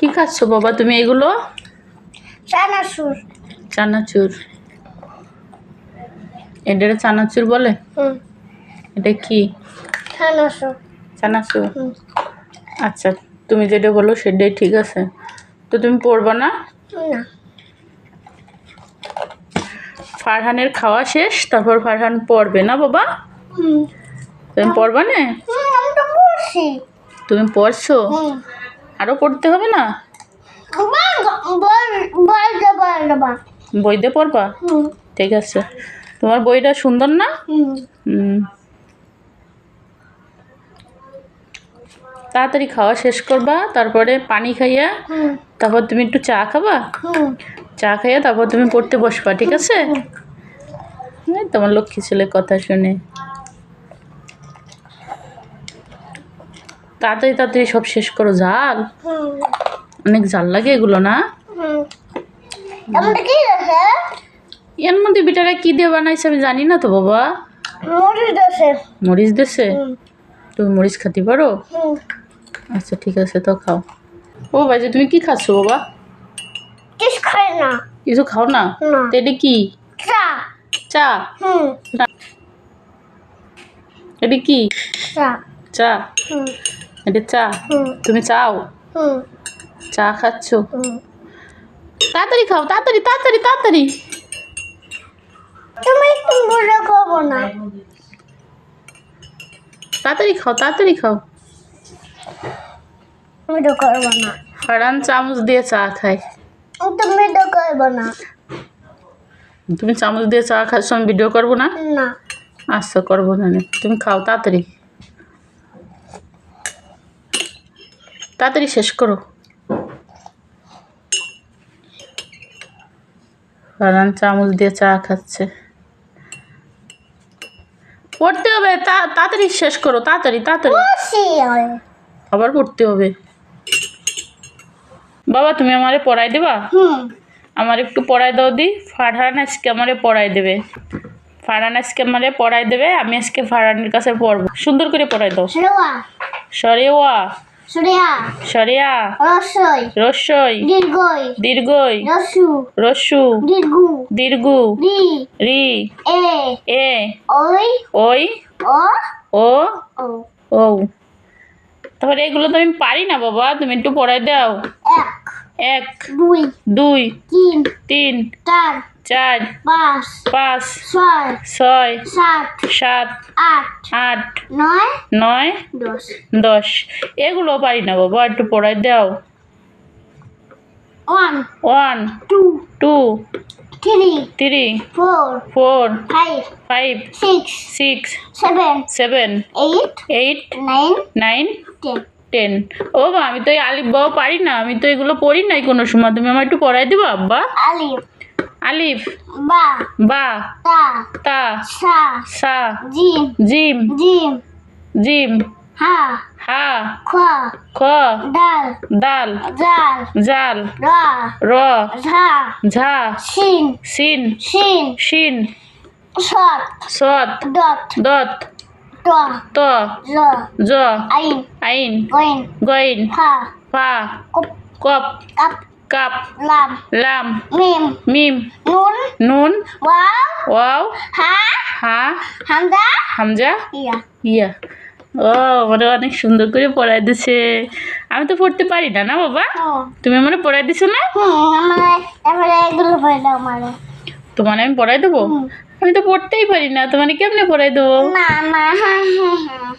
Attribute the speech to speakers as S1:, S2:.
S1: কি খাচ্ছ বাবা? তুমি এগুলো?
S2: চানাচুর।
S1: চানাচুর। এটা চানাচুর বলে? এটা কি?
S2: চানাচুর।
S1: চানাচুর। আচ্ছা তুমি যেটা বলো সেটাই ঠিক আছে। তো তুমি পড়বা না? ফারহানের খাওয়া শেষ তারপর ফারহান পড়বে না বাবা? তুমি পড়বা না? তুমি পড়ছো? আরও পড়তে হবে না?
S2: বল বল দে বল দে বল।
S1: বই দিয়ে পড়বা ঠিক আছে। তোমার বইটা সুন্দর না। তাড়াতাড়ি খাওয়া শেষ করবা তারপরে পানি খাইয়া তারপর তুমি একটু চা খাবা? চা খাইয়া তারপর তুমি পড়তে বসবা ঠিক আছে? তোমার লক্ষ্মী ছেলে কথা শুনে। তাড়াতাড়ি তাড়াতাড়ি সব শেষ করো জাল। অনেক জাল লাগে এগুলো না? এর মধ্যে বিটারা কি দিয়ে বানাইছে আমি জানি না তো বাবা।
S2: মরিচ
S1: দেশে তুমি মরিচ খাতে পারো? আচ্ছা ঠিক আছে তো খাও। ও বাজে তুমি কি খাচ্ছ বাবা?
S2: কিস খাই না।
S1: কিছু খাও না? তো এটা কি?
S2: চা।
S1: চা? এটা কি?
S2: চা।
S1: চা? এটা চা? তুমি চাও? চা খাচ্ছ? তাড়াতাড়ি খাও তাড়াতাড়ি তাড়াতাড়ি তাড়াতাড়ি।
S2: করব না।
S1: তাড়াতাড়ি খাও তাড়াতাড়ি খাও।
S2: মজা করব না।
S1: ফারান চামচ দিয়ে চা খায়
S2: তুমি মজা করব না।
S1: তুমি চামচ দিয়ে চা খাচ্ছ আমি ভিডিও করব না?
S2: না।
S1: আচ্ছা করব নে। তুমি খাও তাড়াতাড়ি। তাড়াতাড়ি শেষ করো। ফারান চামচ দিয়ে চা খাচ্ছে। পড়তে হবে তাড়াতাড়ি শেষ করো তাড়াতাড়ি তাড়াতাড়ি। আবার পড়তে হবে। বাবা তুমি আমারে পড়াই দেবা?
S2: হুম।
S1: আমার একটু পড়াই দাও দি। ফারহান আজকে আমারে পড়াই দেবে। ফারহান আজকে আমারে পড়াই দেবে আমি আজকে ফারহানের কাছে পড়ব। সুন্দর করে পড়াই দাও।
S2: সুরেওয়া
S1: সরে ওয়া
S2: সুরেয়া।
S1: সরিয়া।
S2: রসই।
S1: রস্যই
S2: দীর্ঘই।
S1: দীর্ঘই।
S2: রসু।
S1: রস্যু
S2: দীর্ঘু।
S1: দীর্ঘু।
S2: রি।
S1: রি।
S2: এ।
S1: এ।
S2: ওই।
S1: ওই।
S2: ও।
S1: ও।
S2: ও।
S1: তাহলে এগুলো তো আমি পারি না বাবা। তুমি একটু পড়াই দাও।
S2: এক।
S1: এক।
S2: দুই।
S1: দুই।
S2: তিন।
S1: তিন।
S2: চার।
S1: চার
S2: পাঁচ
S1: পাঁচ
S2: ছয়
S1: ছয়
S2: সাত
S1: সাত
S2: আট
S1: আট
S2: নয়
S1: নয়
S2: দশ।
S1: দশ। এগুলো পারি না বাবা একটু পড়াই দাও।
S2: One
S1: one
S2: two
S1: two
S2: three
S1: three
S2: four
S1: four
S2: five
S1: five
S2: six
S1: six
S2: seven
S1: seven
S2: eight
S1: eight
S2: nine
S1: nine
S2: ten.
S1: Ten. ও মা আমি তো এই আলিফ বাবা পারি না আমি তো এগুলো পড়ি নাই কোনো সময়। তুমি আমার একটু পড়াই দেবো আব্বা?
S2: আলিফ।
S1: আলিফ
S2: বা
S1: বা
S2: তা
S1: তা
S2: সা
S1: সা
S2: জিম
S1: জিম
S2: জিম
S1: জিম
S2: হা
S1: হা
S2: খ
S1: খ
S2: ডাল
S1: দাল
S2: জাল
S1: জাল
S2: রা
S1: র
S2: ঝা
S1: ঝা
S2: শিন
S1: সিন
S2: শিন
S1: শিন
S2: শট
S1: সত
S2: ডট
S1: দত
S2: ট
S1: ত
S2: জ
S1: জ
S2: আইন
S1: আইন
S2: গইন
S1: গইন
S2: ফা
S1: ফা
S2: কুপ
S1: কপ
S2: কাপ
S1: কাপ।
S2: লাম।
S1: লাম।
S2: মিম।
S1: মিম।
S2: নুন।
S1: নুন।
S2: ওয়াও।
S1: ওয়াও।
S2: হা।
S1: হা।
S2: হামজা।
S1: হামজা।
S2: ইয়া।
S1: ইয়া। ও মানে অনেক সুন্দর করে পড়াই দিছে। আমি তো পড়তে পারি না না বাবা? তুমি মানে পড়াই দিছো না?
S2: আমার আমারে
S1: তোমার আমি পড়াই দেবো? আমি তো পড়তেই পারি না তোমার কেমনে পড়াই দেবো?
S2: হ্যাঁ হ্যাঁ হ্যাঁ।